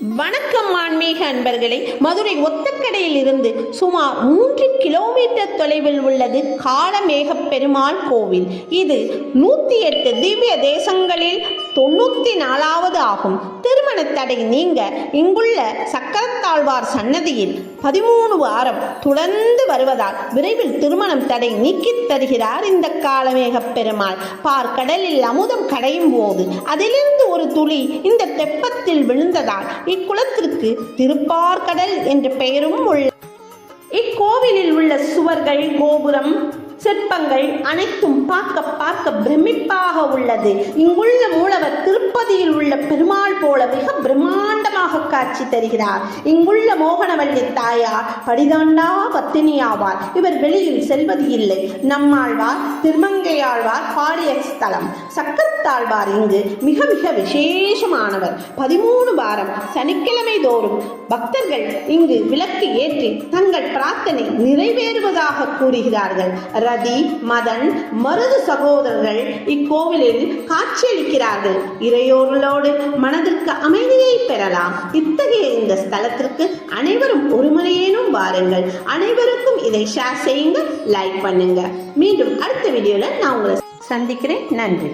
வணக்கம் ஆன்மீக அன்பர்களே மதுரை ஒத்தக்கடையில் இருந்து சுமார் மூன்று கிலோமீட்டர் தொலைவில் உள்ளது காலமேக பெருமாள் கோவில். இது நூத்தி எட்டு திவ்ய தேசங்களில் தொண்ணூத்தி நாலாவது ஆகும். திருமண தடை நீங்க இங்குள்ள சக்கரத்தாழ்வார் சன்னதியில் பதிமூணு வாரம் தொடர்ந்து வருவதால் விரைவில் திருமணம் தடை நீக்கித் தருகிறார் இந்த காலமேக பெருமாள். பார்க்கடலில் அமுதம் கடையும் போது அதிலிருந்து ஒரு துளி இந்த தெப்பத்தில் விழுந்ததால் இக்குளத்திற்கு திருப்பார்கடல் என்ற பெயரும் உள்ள இக்கோவிலில் உள்ள சுவர்கள் கோபுரம் சிற்பங்கள் அனைத்தும் பார்க்க பார்க்க பிரமிப்பாக உள்ளது. இங்குள்ள மூலவர் திருப்பதியில் உள்ள பெருமாள் போல மிக காட்சி தருகிறார். இங்குள்ள மோகனவள்ளி தாயார் படிதாண்டா பத்தினியாவார் இவர் வெளியில் செல்வது இல்லை. நம்மாழ்வார் திருமங்கையாழ்வார் பாடிய ஸ்தலம். சக்கரத்தாழ்வார் இங்கு மிக மிக விசேஷமானவர். பதிமூணு வாரம் சனிக்கிழமை தோறும் பக்தர்கள் இங்கு விளக்கு ஏற்றி தங்கள் பிரார்த்தனை நிறைவேறுவதாக கூறுகிறார்கள். ரதி மதன் மருது சகோதரர்கள் இக்கோவிலில் காட்சியளிக்கிறார்கள். இறையோர்களோடு மனதிற்கு அமைதியை பெறலாம். இத்தகைய இந்த ஸ்தலத்திற்கு அனைவரும் ஒரு முறையேனும் வாருங்கள். அனைவருக்கும் இதை ஷேர் செய்யுங்க லைக் பண்ணுங்க. மீண்டும் அடுத்த வீடியோல நான் உங்களை சந்திக்கிறேன். நன்றி.